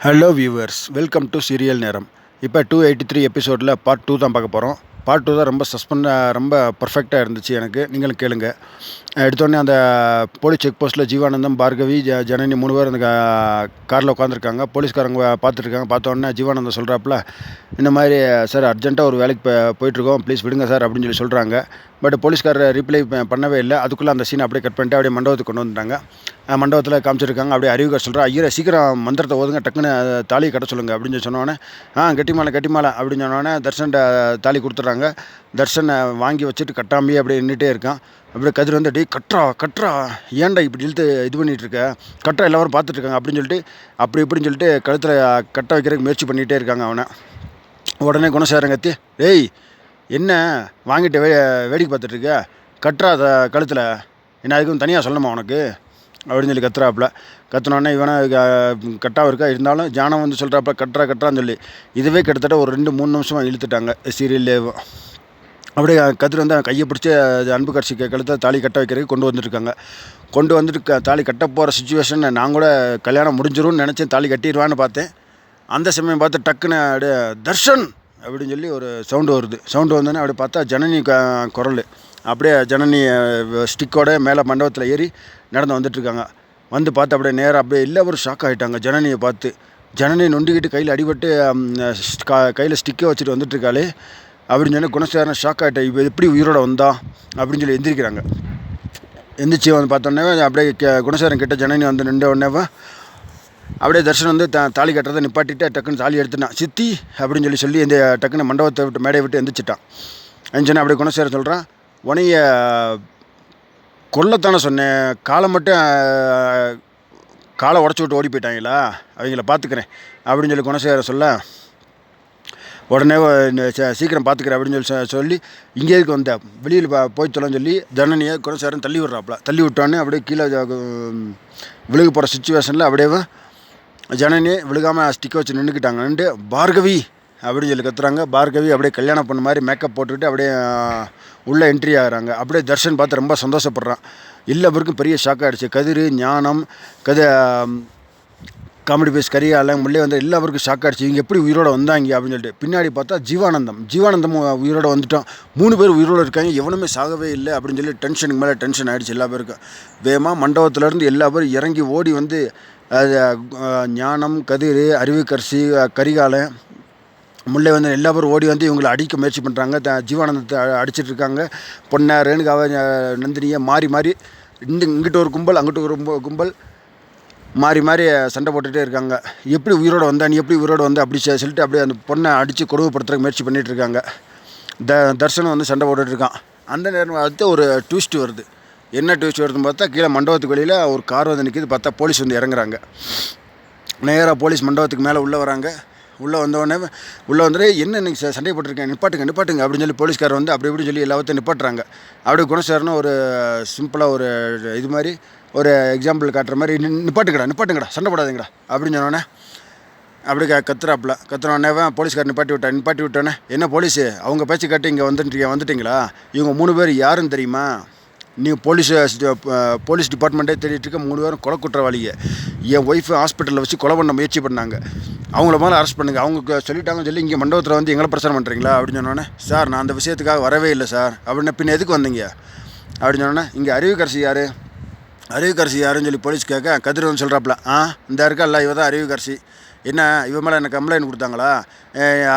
Hello viewers welcome to serial நேரம் இப்போ two eighty three எபிசோடில் பார்ட் டூ தான் பார்க்க போகிறோம் பார்ட் டூ தான் ரொம்ப சஸ்பெண்ட் ரொம்ப பர்ஃபெக்டாக இருந்துச்சு எனக்கு. நீங்களும் கேளுங்க. எடுத்தோடனே அந்த போலீஸ் செக் போஸ்ட்டில் ஜீவானந்தம் பார்கவி ஜ ஜனனி மூணு பேர் அந்த காரில் உட்காந்துருக்காங்க போலீஸ்காரங்க பார்த்துட்ருக்காங்க. பார்த்தோன்னே ஜீவானந்தம் சொல்கிறாப்புல இந்த மாதிரி சார் அர்ஜென்ட்டாக ஒரு வேலைக்கு போயிட்டுருக்கோம். ப்ளீஸ் விடுங்க சார் அப்படின்னு சொல்லி சொல்கிறாங்க பட் போலீஸ்காரர் ரிப்ளை பண்ணவே இல்லை. அதுக்குள்ளே அந்த சீனை அப்படியே கட் பண்ணிட்டு அப்படியே மண்டபத்துக்கு கொண்டு வந்துட்டாங்க. மண்டபத்தில் காமிச்சிருக்காங்க. அப்படியே அறிவுகர் சொல்கிறேன் ஐயரை சீக்கிரம் மந்திரத்தை ஓதுங்க டக்குன்னு தாலி தாலியை கட்ட சொல்லுங்க அப்படின்னு சொல்லி ஆ கெட்டிமாலை கெட்டிமாலை அப்படின்னு சொன்னோன்னே தர்ஷன்ட்ட தாலி கொடுத்துட்றாங்க. தர்ஷனை வாங்கி வச்சுட்டு கட்டாமையே அப்படியே நின்றுட்டே இருக்கான். அப்படியே கதிர் வந்து டே கட்டுறா கட்டுறா. ஏன்டா இப்படி இழுத்து இது பண்ணிகிட்டு இருக்க? கட்டுறா எல்லாரும் பார்த்துட்ருக்காங்க. அப்படின்னு சொல்லிட்டு அப்படி இப்படின்னு சொல்லிட்டு கழுத்தில் கட்ட வைக்கிறதுக்கு முயற்சி பண்ணிகிட்டே இருக்காங்க அவனை. உடனே குணசேரங்கத்தி டேய் என்ன வாங்கிட்டு வே வேடிக்கை பார்த்துட்ருக்க? கட்டுறா கழுத்தில். என்ன அதுக்கும் தனியாக சொல்லணுமா உனக்கு? அப்படின்னு சொல்லி கத்துறாப்புல. கத்துனோடனே இவனை கட்டாக இருக்கா? இருந்தாலும் ஜானம் வந்து சொல்கிறாப்புல கட்டுறா கட்டுறான்னு சொல்லி. இதுவே கிட்டத்தட்ட ஒரு ரெண்டு மூணு நிமிஷமாக இழுத்துட்டாங்க சீரியல்லேயும் அப்படியே கதிர் வந்து கையை பிடிச்சி அது அன்பு கட்சி கழுத்தை தாலி கட்ட வைக்கிறதுக்கு கொண்டு வந்துருக்காங்க கொண்டு வந்துட்டு க- தாலி கட்ட போகிற சுச்சுவேஷன் நான் கூட கல்யாணம் முடிஞ்சிரும்னு நினச்சேன் தாலி கட்டிடுவான்னு பார்த்தேன். அந்த சமயம் பார்த்து டக்குன்னு அப்படியே தர்ஷன்! அப்படின்னு சொல்லி ஒரு சவுண்டு வருது. சவுண்டு வந்தோடனே அப்படியே பார்த்தா ஜனனி குரல். அப்படியே ஜனனி ஸ்டிக்கோட மேலே மண்டபத்தில் ஏறி நடந்து வந்துட்டுருக்காங்க வந்து பார்த்து அப்படியே நேராக அப்படியே எல்லாரும் ஷாக் ஆகிட்டாங்க ஜனனியை பார்த்து ஜனனி நொண்டிக்கிட்டு கையில் அடிபட்டு கையில் ஸ்டிக்கை வச்சுட்டு வந்துட்டுருக்காளே அப்படின்னு சொல்லி குணசேரன் ஷாக் ஆகிட்டா இப்போ எப்படி உயிரோட வந்தா? அப்படின்னு சொல்லி எந்திரிக்கிறாங்க. எந்திரிச்சு வந்து பார்த்தோன்னே அப்படியே குணசேரன் குணசேகரன் கிட்ட ஜனனி வந்து நின்ற உடனேவா அப்படியே தர்ஷன் வந்து த தாலி கட்டுறதை நிப்பாட்டிட்டு டக்குன்னு தாலி எடுத்துட்டான். சித்தி அப்படின்னு சொல்லி சொல்லி இந்த டக்குன்னு மண்டபத்தை விட்டு மேடையை விட்டு எந்திரிச்சிட்டான். எந்திரிச்சோன்னே அப்படியே குணசேகரன் சொல்கிறான் உனைய கொல்லத்தானே சொன்னேன். காலை மட்டும் காலை உடச்சி விட்டு ஓடி போயிட்டாங்களா? அவங்கள பார்த்துக்கிறேன் அப்படின்னு சொல்லி குணசேகர சொல்ல உடனே சீக்கிரம் பார்த்துக்கிறேன் அப்படின்னு சொல்லி சொல்லி இங்கே இருக்கு வந்த? வெளியில் போய் சொல்லன்னு சொல்லி ஜனனியை குணசேகரன் தள்ளி விட்றாப்புல. தள்ளி விட்டோன்னே அப்படியே கீழே உம், விழுக போகிற சுச்சுவேஷனில் அப்படியே ஜனனி விழுகாமல் ஸ்டிக்கை வச்சு நின்றுக்கிட்டாங்க நின்று பார்கவி அப்படின்னு சொல்லி கத்துறாங்க. பார்கவி அப்படியே கல்யாணம் பண்ண மாதிரி மேக்கப் போட்டுக்கிட்டு அப்படியே உள்ளே என்ட்ரி ஆகுறாங்க. அப்படியே தர்ஷன் பார்த்து ரொம்ப சந்தோஷப்படுறான். எல்லாருக்கும் பெரிய ஷாக் ஆகிடுச்சு கதிர் ஞானம் கத காமெடி பேஸ் கரியால முள்ளே வந்து எல்லாருக்கும் ஷாக் ஆகிடுச்சு இவங்க எப்படி உயிரோட வந்தாங்க அப்படின்னு சொல்லிட்டு. பின்னாடி பார்த்தா ஜீவானந்தம். ஜீவானந்தம் உயிரோட வந்துட்டோம். மூணு பேர் உயிரோட இருக்காங்க. எவனுமே சாகவே இல்லை அப்படின்னு சொல்லி டென்ஷனுக்கு மேலே டென்ஷன் ஆகிடுச்சு எல்லா பேருக்கும். வேகமாக மண்டபத்துலேருந்து எல்லா பேரும் இறங்கி ஓடி வந்து அது, ஞானம் கதிர் அறிவுக்கரசி கரிகாலம் கரிகாலன் முல்லை வந்து எல்லா பேரும் ஓடி வந்து இவங்களை அடிக்க முயற்சி பண்ணுறாங்க த ஜீவானந்தத்தை அடிச்சிட்டு இருக்காங்க. பொண்ணை ரேணுகாவை நந்தினியை மாறி மாறி இந்த இங்கிட்ட ஒரு கும்பல் அங்கிட்ட ஒரு கும்பல் மாறி மாறி சண்டை போட்டுகிட்டே இருக்காங்க. எப்படி உயிரோடு வந்தா நீ எப்படி உயிரோடு வந்த? அப்படி சொல்லிட்டு அப்படியே அந்த பொண்ணை அடித்து கொடுமைப்படுத்துறதுக்கு முயற்சி பண்ணிட்டு இருக்காங்க. த தர்ஷனம் வந்து சண்டை போட்டுட்டு இருக்கான். அந்த நேரம் அடுத்து ஒரு ட்விஸ்ட் வருது. என்ன ட்விஸ்ட் வருதுன்னு பார்த்தா கீழே மண்டபத்துக்கு வெளியில் ஒரு கார் வந்து நிற்கிது பார்த்தா போலீஸ் வந்து இறங்குறாங்க. நேராக போலீஸ் மண்டபத்துக்கு மேலே உள்ளே வராங்க. உள்ளே வந்தவொடனே உள்ளே வந்துட்டு என்ன இன்னைக்கு சண்டை போட்டிருக்கேன் நிப்பாட்டுங்க நிப்பாட்டுங்க அப்படின்னு சொல்லி போலீஸ்கார் வந்து அப்படி இப்படின்னு சொல்லி எல்லாத்தையும் நிப்பாட்டுறாங்க. அப்படியே குணசேரனும் ஒரு சிம்பிளாக ஒரு இது மாதிரி ஒரு எக்ஸாம்பிள் காட்டுற மாதிரி நிப்பாட்டுங்கடா நிப்பாட்டுங்கடா சண்டை போடாதீங்கடா அப்படின்னு சொன்னோன்னே அப்படி க கத்துறாப்புல. கத்துனோடனே போலீஸ்கார் நிப்பாட்டி விட்டா நிப்பாட்டி விட்டோன்னே என்ன போலீஸு? அவங்க பேச்சு காட்டி இங்கே வந்துட்டீங்க வந்துட்டிங்களா? இவங்க மூணு பேர் யாருன்னு தெரியுமா? நீ போலீஸ் போலீஸ் டிபார்ட்மெண்ட்டே தேடிட்டு இருக்க மூணு பேரும் கொலை குற்றவாளிங்க. என் ஒய்ஃபு ஹாஸ்பிட்டலில் வச்சு கொலை பண்ண முயற்சி பண்ணாங்க. அவங்கள முதல்ல அரெஸ்ட் பண்ணுங்க. அவங்க சொல்லிட்டாங்கன்னு சொல்லி இங்கே மண்டபத்தில் வந்து எங்களை பிரச்சனை பண்ணுறீங்களா அப்படின்னு சொன்னோன்னே சார் நான் அந்த விஷயத்துக்காக வரவே இல்லை சார். அப்படின்னா பின்ன எதுக்கு வந்தீங்க? அப்படின்னு சொன்னோன்னே இங்கே அறிவுக்கரசி யார்? அறிவுக்கரசி யாருன்னு சொல்லி போலீஸ் கேட்க கதிர் வந்து சொல்கிறாப்புல ஆ இந்த இருக்கா? இவ தான் அறிவுக்கரசி. என்ன இவன் மேலே எனக்கு கம்ப்ளைண்ட் கொடுத்தாங்களா?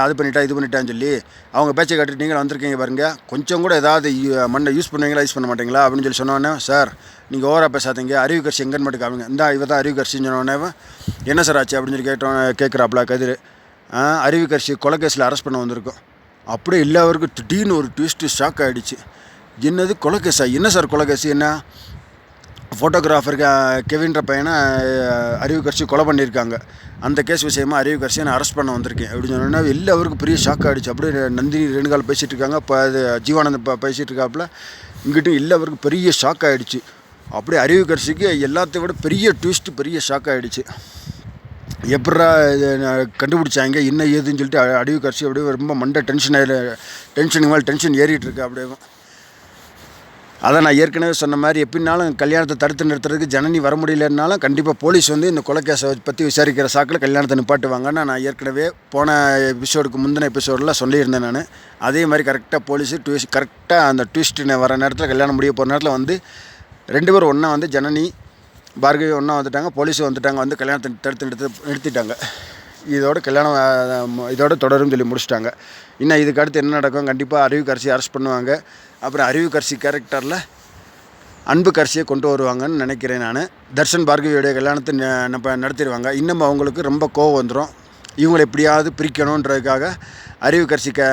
அது பண்ணிட்டா இது பண்ணிட்டான்னு சொல்லி அவங்க பேச்சை கேட்டுட்டு நீங்கள் வந்திருக்கீங்க பாருங்கள் கொஞ்சம் கூட ஏதாவது மண்ணை யூஸ் பண்ணுவீங்களா யூஸ் பண்ண மாட்டீங்களா அப்படின்னு சொல்லி சொன்னோன்னே சார் நீங்கள் ஓவராக பேசாதீங்க. அறிவு கட்சி எங்கன்னு மட்டும் காமிங்க. இந்த இவ தான் அறிவு கட்சின்னு சொன்னோன்னே என்ன சார் ஆச்சு? அப்படின்னு சொல்லி கேட்டோம் கேட்குறாப்புல கதிர். அறிவு கட்சி கொலை கேஸில் அரெஸ்ட் பண்ண வந்திருக்கோம். அப்படியே எல்லாருக்கும் திடீர்னு ஒரு ட்விஸ்ட்டு ஷாக் ஆகிடுச்சு என்னது கொலை கேஸா? என்ன சார் கொலை என்ன? ஃபோட்டோகிராஃபர் கெவின்ற பையனை அஹ், அறிவு கட்சி கொலை பண்ணியிருக்காங்க. அந்த கேஸ் விஷயமா அறிவு கட்சியை நான் அரெஸ்ட் பண்ண வந்திருக்கேன் அப்படின்னு சொன்னோன்னா எல்லாருக்கும் பெரிய ஷாக் ஆகிடுச்சு அப்படியே நந்தினி ரெண்டுகால் பேசிகிட்டு இருக்காங்க. இப்போ அது ஜீவானந்த் பேசிகிட்டு இருக்காப்புல இங்கிட்டும் எல்லாருக்கும் பெரிய ஷாக் ஆகிடுச்சு அப்படியே அறிவு கட்சிக்கு எல்லாத்தையும் விட பெரிய ட்விஸ்ட்டு பெரிய ஷாக் ஆகிடுச்சு எப்படா நான் கண்டுபிடிச்சாங்க என்ன ஏதுன்னு சொல்லிட்டு அடிவு அறிவு கட்சி அப்படியே ரொம்ப மண்டை டென்ஷன் ஆகி டென்ஷனுக்கு மேலே டென்ஷன் ஏறிட்டு இருக்கு அப்படியே. அதை நான் ஏற்கனவே சொன்ன மாதிரி எப்படினாலும் கல்யாணத்தை தடுத்து நிறுத்துறதுக்கு ஜனனி வர முடியலன்னாலும் கண்டிப்பாக போலீஸ் வந்து இந்த கொலைக்கேஸை பற்றி விசாரிக்கிற சாக்கில் கல்யாணத்தை நிப்பாட்டுவாங்கன்னு நான் ஏற்கனவே போன எபிசோடுக்கு முந்தின எபிசோடில் சொல்லியிருந்தேன் நான். அதே மாதிரி கரெக்டாக போலீஸு ட்விஸ்ட் கரெக்டாக அந்த ட்விஸ்ட்டு வர நேரத்தில் கல்யாணம் முடிய போகிற நேரத்தில் வந்து ரெண்டு பேரும் ஒன்றா வந்து ஜனனி பார்கவி ஒன்றா வந்துட்டாங்க போலீஸும் வந்துட்டாங்க வந்து கல்யாணத்தை தடுத்து நிறுத்து நிறுத்திட்டாங்க. இதோட கல்யாணம் இதோட தொடரும் சொல்லி முடிச்சிட்டாங்க. இன்னும் இதுக்கு அடுத்து என்ன நடக்கும்? கண்டிப்பாக அறிவு கரிசி அரெஸ்ட் பண்ணுவாங்க. அப்புறம் அறிவு கரிசி கேரக்டரில் அன்பு கரிசியை கொண்டு வருவாங்கன்னு நினைக்கிறேன் நான். தர்ஷன் பார்கவியோடைய கல்யாணத்தை நம்ம நடத்திடுவாங்க. இன்னும் அவங்களுக்கு ரொம்ப கோவம் வந்துடும் இவங்களை எப்படியாவது பிரிக்கணுன்றதுக்காக அறிவு கரிசி க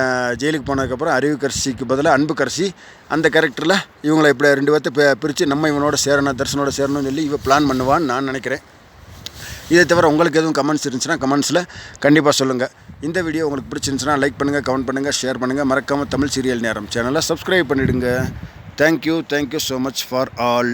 ஜெயிலுக்கு போனதுக்கப்புறம் அறிவு கரிசிக்கு பதிலாக அன்பு கரிசி அந்த கேரக்டரில் இவங்களை இப்படி ரெண்டு பேர்த்த பிரித்து நம்ம இவனோட சேரணும் தர்ஷனோட சேரணும்னு சொல்லி இவன் பிளான் பண்ணுவான்னு நான் நினைக்கிறேன். இதை தவிர உங்களுக்கு எதுவும் கமெண்ட்ஸ் இருந்துச்சுன்னா கமெண்ட்ஸில் கண்டிப்பாக சொல்லுங்கள் இந்த வீடியோ உங்களுக்கு பிடிச்சிருந்துச்சுன்னா லைக் பண்ணுங்கள் கமெண்ட் பண்ணுங்கள் ஷேர் பண்ணுங்கள் மறக்காமல் தமிழ் சீரியல் நேரம் சேனலை சப்ஸ்கிரைப் பண்ணிவிடுங்க thank you thank you so much for all